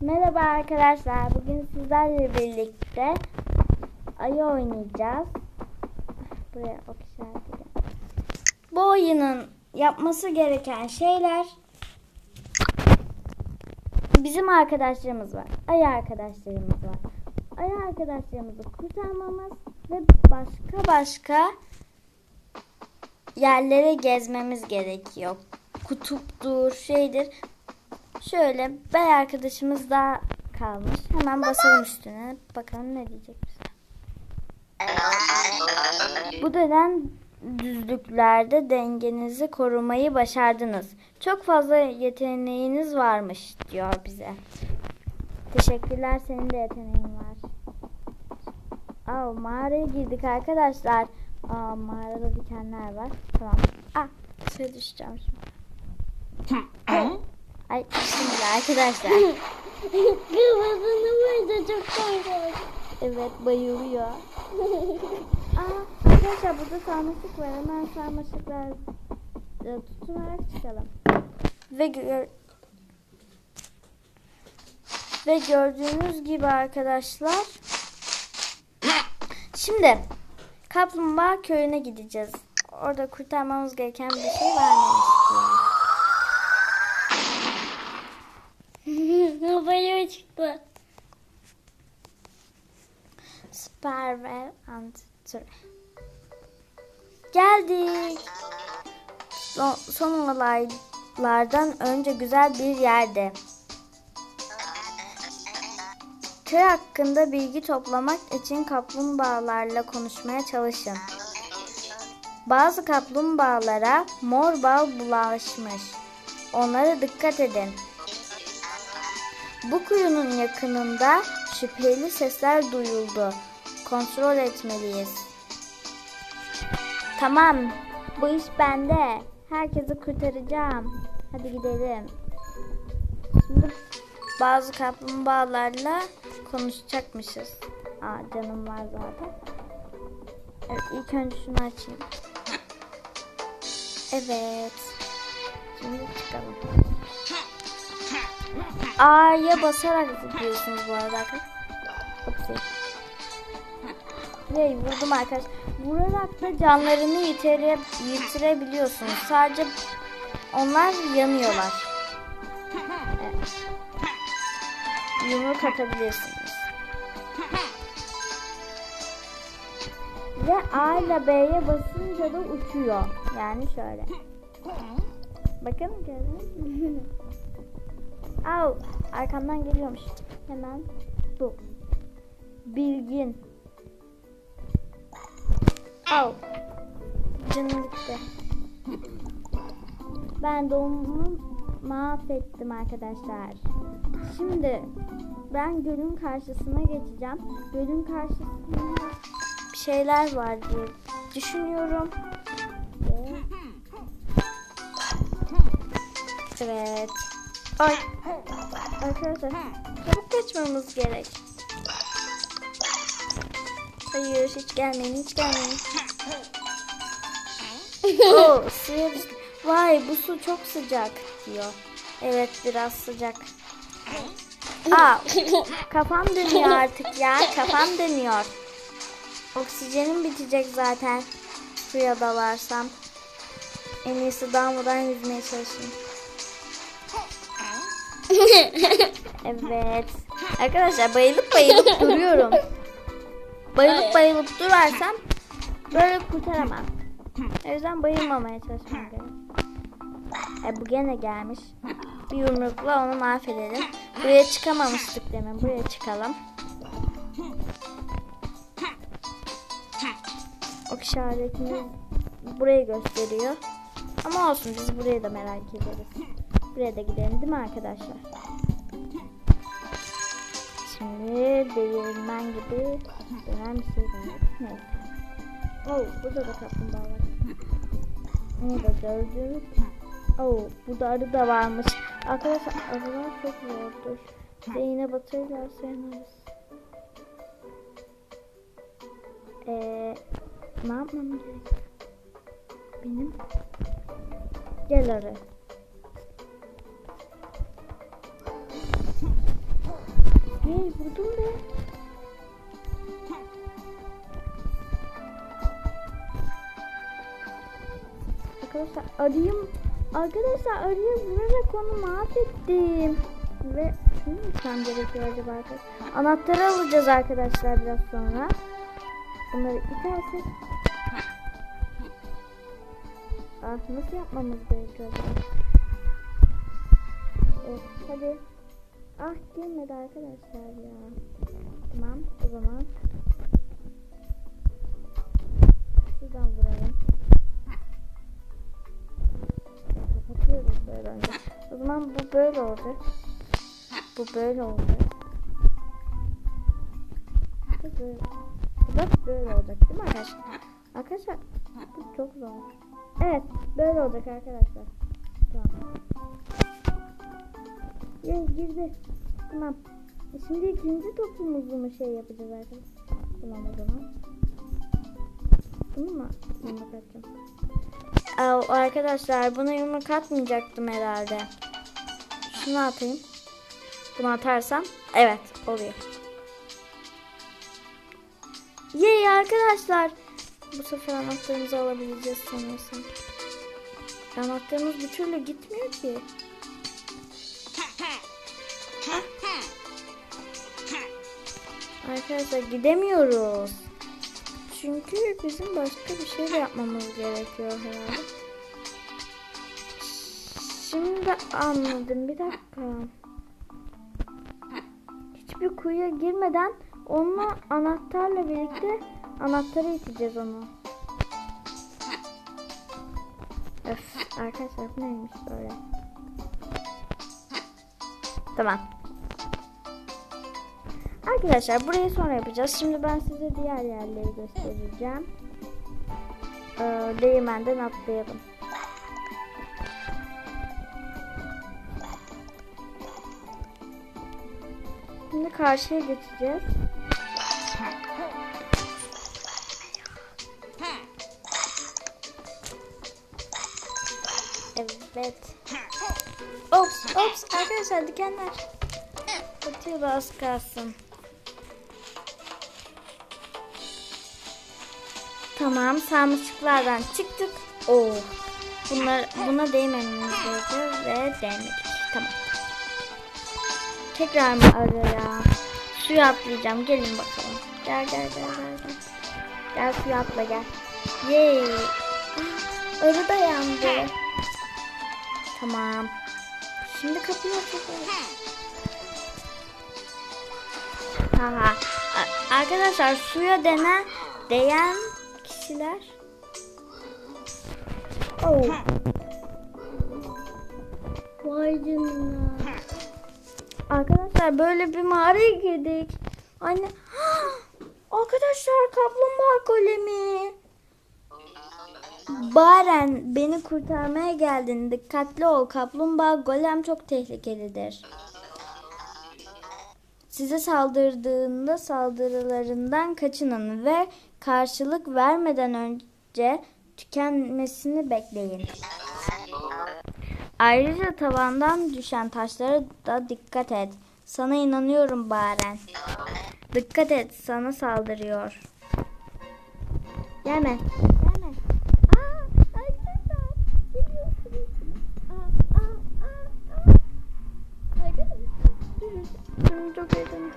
Merhaba arkadaşlar. Bugün sizlerle birlikte ayı oynayacağız. Buraya ok işaretledim. Bu oyunun yapması gereken şeyler bizim arkadaşlarımız var. Ayı arkadaşlarımız var. Ayı arkadaşlarımızı kurtarmamız ve başka başka yerlere gezmemiz gerekiyor. Kutuptur, şeydir. Şöyle bey arkadaşımız daha kalmış. Hemen basalım üstüne. Bakalım ne diyecek bize. Bu dönem düzlüklerde dengenizi korumayı başardınız. Çok fazla yeteneğiniz varmış diyor bize. Teşekkürler senin de yeteneğin var. Aa, mağaraya girdik arkadaşlar. Aa, mağarada dikenler var. Tamam. Ah, suya düşeceğim şimdi. Ay şimdi arkadaşlar. Kafasını vurdu çok korkunç. Evet bayılıyor. Aa, arkadaşlar burada sarmaşık var. Hemen sarmaşıklar tutunarak çıkalım. Ve gör ve gördüğünüz gibi arkadaşlar şimdi Kaplumbağa köyüne gideceğiz. Orada kurtarmamız gereken bir şey vermemiştiler. Havaya çıktı. Sparvel and Ture. Geldik. Son, son olaylardan önce güzel bir yerde. Köy hakkında bilgi toplamak için kaplumbağalarla konuşmaya çalışın. Bazı kaplumbağalara mor bal bulaşmış. Onlara dikkat edin. Bu kuyunun yakınında şüpheli sesler duyuldu. Kontrol etmeliyiz. Tamam, bu iş bende. Herkesi kurtaracağım. Hadi gidelim. Şimdi bazı kaplumbağalarla konuşacakmışız. Aa, canım var zaten. Evet, ilk önce şunu açayım. Evet. Şimdi çıkalım. A'ya basarak zıplıyorsunuz bu arada arkadaşlar. Ve vurdum arkadaşlar. Vurarak da canlarını yitire, yitirebiliyorsunuz. Sadece onlar yanıyorlar. Evet. Yumruk atabilirsiniz. Ve A ile B'ye basınca da uçuyor. Yani şöyle. Bakın gördünüz mü? Au, arkamdan geliyormuş. Hemen bu. Bilgin. Au. Canım gitti. Ben onu mahvettim arkadaşlar. Şimdi ben gölün karşısına geçeceğim. Gölün karşısında bir şeyler var diye düşünüyorum. Ve... Evet. Ay. Arkadaşlar çabuk kaçmamız gerek. Hayır hiç gelmeyin hiç gelmeyin. Oo, suya düştü. Vay bu su çok sıcak diyor. Evet biraz sıcak. Aa, kafam dönüyor artık ya. Kafam dönüyor. Oksijenim bitecek zaten. Suya dalarsam. En iyisi dalmadan yüzmeye çalışayım. Evet. Arkadaşlar bayılıp bayılıp duruyorum. Bayılıp bayılıp durarsam böyle kurtaramam. O yüzden bayılmamaya çalışmam gerek. E bu gene gelmiş. Bir yumrukla onu mahvedelim. Buraya çıkamamıştık demin. Buraya çıkalım. Ok işaretini burayı gösteriyor. Ama olsun biz burayı da merak ederiz. Buraya da gidelim değil mi arkadaşlar? Şimdi değirmen gibi dönen bir şey. Neyse. Oh, burada da kaplumbağa var. Bunu da gördük. Oh, burada arı da varmış. Arkadaşlar arılar çok zordur. Size yine batırırlarsa yanarız. Ee, ne yapmam gerek? Benim. Gel arı. Yey vurdum be. Arkadaşlar arayayım. Arkadaşlar arayayım vurarak onu mahvettim. Ve şunu mu gerekiyor acaba arkadaşlar? Anahtarı alacağız arkadaşlar biraz sonra. Bunları itersek. Ah nasıl yapmamız gerekiyor acaba? Evet hadi. Ah girmedi arkadaşlar ya. Tamam o zaman. Şuradan vuralım. Kapatıyoruz böyle önce. O zaman bu böyle olacak. Bu böyle olacak. Bu böyle. Bu da böyle olacak değil mi arkadaşlar? Arkadaşlar bu çok zor. Evet böyle olacak arkadaşlar. Tamam. Ye girdi. Tamam. E Şimdi ikinci topumuzu mu şey yapacağız arkadaşlar? Tamam o zaman. Bunu mu yumruk atacağım? Aa, arkadaşlar buna yumruk atmayacaktım herhalde. Şunu atayım. Bunu atarsam evet oluyor. Yey arkadaşlar. Bu sefer anahtarımızı alabileceğiz sanırsam. Anahtarımız bir türlü gitmiyor ki. Arkadaşlar gidemiyoruz. Çünkü bizim başka bir şey de yapmamız gerekiyor herhalde. Şimdi anladım. Bir dakika. Hiçbir kuyuya girmeden onunla anahtarla birlikte anahtarı iteceğiz onu. Öf, arkadaşlar neymiş böyle? Tamam. Arkadaşlar burayı sonra yapacağız. Şimdi ben size diğer yerleri göstereceğim. Ee, atlayalım. Şimdi karşıya geçeceğiz. Evet. Ops, ops arkadaşlar dikenler. Atıyor da az kalsın. Tamam sarmaşıklardan çıktık. Oo. Bunlar buna değmememiz gerekiyor ve değmedik. Tamam. Tekrar mı araya? Suya atlayacağım. Gelin bakalım. Gel gel gel gel. Gel, gel suya atla gel. Yay. Ah, Arı da yandı. Tamam. Şimdi kapıyı açacağız. Haha. Arkadaşlar suya denen değen kişiler. Oh. Vay canına. Arkadaşlar böyle bir mağaraya girdik. Anne. Arkadaşlar kaplumbağa golemi. Baren beni kurtarmaya geldin. Dikkatli ol. Kaplumbağa golem çok tehlikelidir. Size saldırdığında saldırılarından kaçının ve karşılık vermeden önce tükenmesini bekleyin. Ayrıca tavandan düşen taşlara da dikkat et. Sana inanıyorum Baren. Dikkat et sana saldırıyor. Gelme. Gelme. Aa, arkadaşlar. Aa, aa, aa, aa. Arkadaşlar. çok heyecanlı.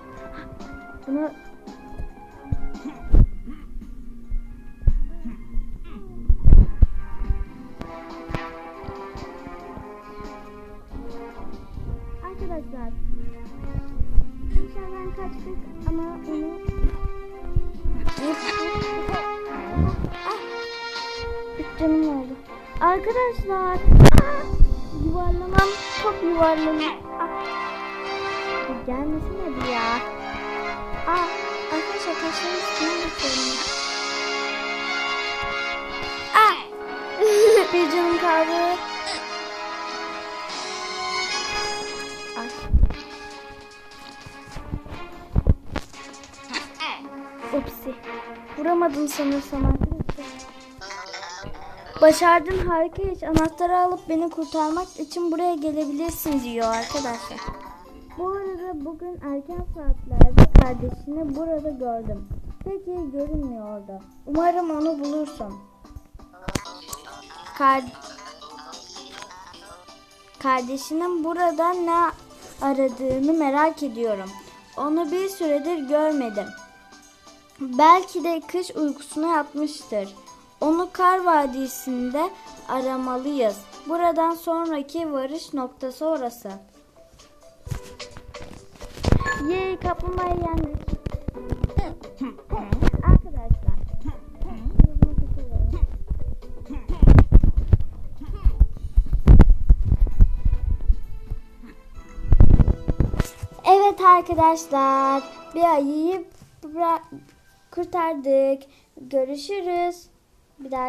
Bunu Arkadaşlar dışarıdan kaçtık ama onu Ah! Oldu. Arkadaşlar ah! yuvarlamam çok yuvarlanıyor. Ah! Bir Gelmesine bir ya. Aa, arkadaşlar taşların üstüne geçiyorum. Ah! bir canım kaldı. Vuramadım sanırsam arkadaşlar. Başardın harika iş. Anahtarı alıp beni kurtarmak için buraya gelebilirsin diyor arkadaşlar. Bu arada bugün erken saatlerde kardeşini burada gördüm. Peki görünmüyordu. Umarım onu bulursun. Kar Kardeşinin burada ne aradığını merak ediyorum. Onu bir süredir görmedim. Belki de kış uykusuna yatmıştır. Onu Kar Vadisi'nde aramalıyız. Buradan sonraki varış noktası orası. Yay kaplumbağayı yendik. Arkadaşlar. Evet arkadaşlar. Bir ayıyı bıra- kurtardık. Görüşürüz. Bir daha